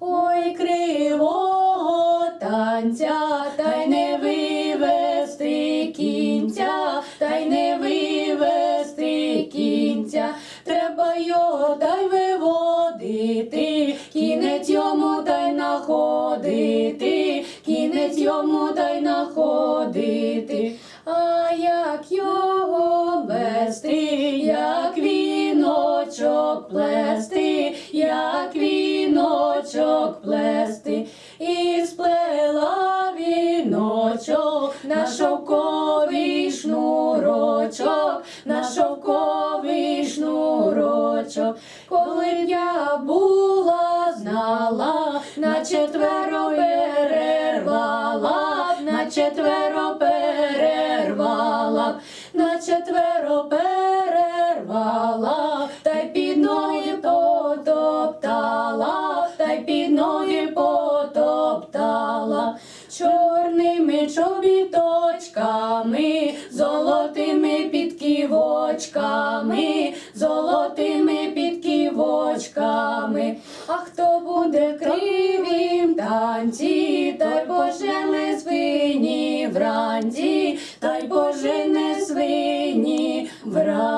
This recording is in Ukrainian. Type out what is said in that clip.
Ой, кривого танця, та й не вивести кінця, та й не вивести кінця, треба його та й виводити, кінець йому та й находити, кінець йому та й находити. А як його вести, віночок плести, і сплела віночок на шовковий шнурочок, на шовковий шнурочок, коли б я була знала, на четверо перервала, на четверо перервала, на четверо перервала, чорними чобіточками, золотими підківочками, золотими підківочками. А хто буде кривім танці, той пожене свині вранці, той пожене свині вранці.